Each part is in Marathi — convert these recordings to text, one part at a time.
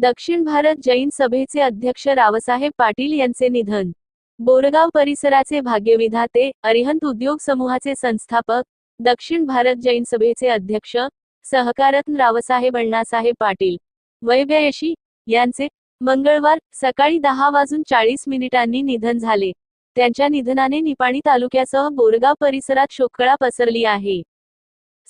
दक्षिण भारत जैन सभेचे अध्यक्ष रावसाहेब पाटील यांचे निधन. बोरगाव परिसराचे भाग्यविधाते अरिहंत उद्योग समूहाचे संस्थापक दक्षिण भारत जैन सभेचे अध्यक्ष सहकारत्न रावसाहेब अण्णासाहेब पाटील. वैभयशी यांचे मंगळवार सकाळी दहा वाजून चाळीस मिनिटांनी निधन झाले. त्यांच्या निधनाने निपाणी तालुक्यासह बोरगाव परिसरात शोककळा पसरली आहे.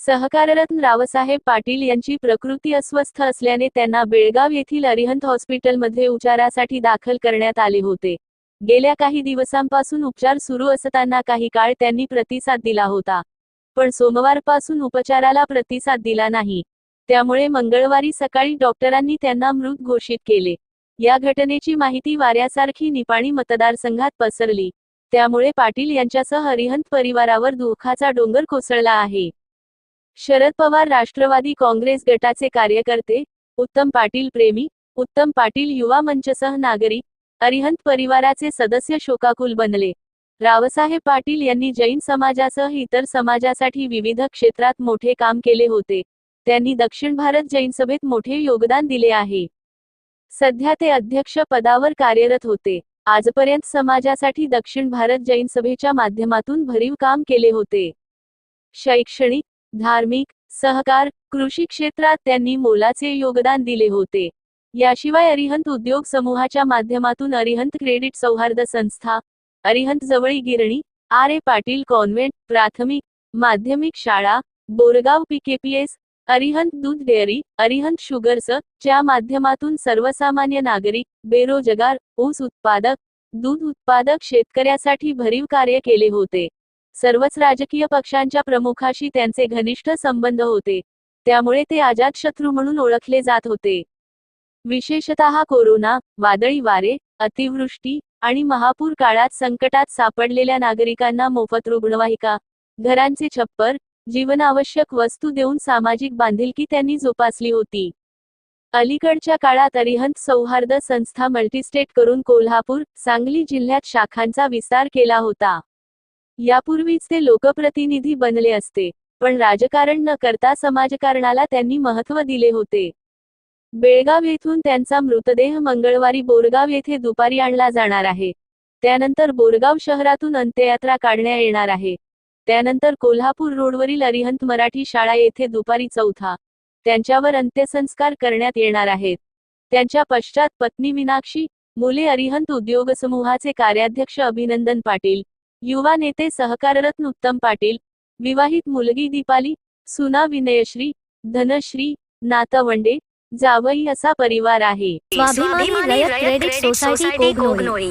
सहकाररत्न रावसाहेब पाटील यांची प्रकृती अस्वस्थ असल्याने त्यांना बेळगाव येथील अरिहंत हॉस्पिटलमध्ये उपचारासाठी दाखल करण्यात आले होते. गेल्या काही दिवसांपासून उपचार सुरू असताना काही काळ त्यांनी प्रतिसाद दिला होता. पण सोमवारपासून उपचाराला प्रतिसाद दिला नाही. त्यामुळे मंगळवारी सकाळी डॉक्टरांनी त्यांना मृत घोषित केले. या घटनेची माहिती वाऱ्यासारखी निपाणी मतदारसंघात पसरली. त्यामुळे पाटील यांच्यासह हरिहंत परिवारावर दुःखाचा डोंगर कोसळला आहे. शरद पवार राष्ट्रवादी काँग्रेस गटाचे कार्यकर्ते उत्तम पाटील प्रेमी उत्तम पाटील युवा मंचसह नागरिक अरिहंत परिवाराचे सदस्य शोकाकुल बनले. रावसाहेब पाटील यांनी जैन समाजासह इतर समाजासाठी विविध क्षेत्रात मोठे काम केले होते. त्यांनी दक्षिण भारत जैन सभेत मोठे योगदान दिले आहे. सध्या ते अध्यक्ष पदावर कार्यरत होते. आजपर्यंत समाजासाठी दक्षिण भारत जैन सभेच्या माध्यमातून भरीव काम केले होते. शैक्षणिक धार्मिक सहकार कृषी क्षेत्रात त्यांनी मोलाचे योगदान दिले होते. याशिवाय अरिहंत उद्योग समूहाच्या माध्यमातून अरिहंत क्रेडिट सौहार्द संस्था अरिहंत जवळी गिरणी आर ए पाटील कॉन्व्हेंट प्राथमिक माध्यमिक शाळा बोरगाव पीकेपीएस अरिहंत दूध डेअरी अरिहंत शुगर्स च्या माध्यमातून सर्वसामान्य नागरिक बेरोजगार ऊस उत्पादक दूध उत्पादक शेतकऱ्यासाठी भरीव कार्य केले होते. सर्वच राजकीय पक्षांच्या प्रमुखाशी त्यांचे घनिष्ठ संबंध होते. त्यामुळे ते अजातशत्रू म्हणून ओळखले जात होते. विशेषतः कोरोना वादळी वारे अतिवृष्टी आणि महापूर काळात संकटात सापडलेल्या नागरिकांना मोफत रुग्णवाहिका घरांचे छप्पर जीवनावश्यक वस्तू देऊन सामाजिक बांधिलकी त्यांनी जोपासली होती. अलीकडच्या काळात अरिहंत सौहार्द संस्था मल्टीस्टेट करून कोल्हापूर सांगली जिल्ह्यात शाखांचा विस्तार केला होता. यापूर्वीच ते लोकप्रतिनिधी बनले असते पण राजकारण न करता समाजकारणाला त्यांनी महत्त्व दिले होते. बेळगाव येथून त्यांचा मृतदेह मंगळवारी बोरगाव येथे दुपारी आणला जाणार आहे. त्यानंतर बोरगाव शहरातून अंत्ययात्रा काढण्यात येणार आहे. त्यानंतर कोल्हापूर रोडवरील अरिहंत मराठी शाळा येथे दुपारी चौथा. त्यांच्यावर अंत्यसंस्कार करण्यात येणार आहेत. त्यांच्या पश्चात पत्नी मीनाक्षी मुले अरिहंत उद्योग समूहाचे कार्याध्यक्ष अभिनंदन पाटील युवा नेते सहकाररत्न उत्तम पाटील विवाहित मुलगी दीपाली सुना विनयश्री धनश्री नातवंडे जावई असा परिवार आहे. स्वाभिमानी रयत क्रेडिट सोसायटी कोगनोळी.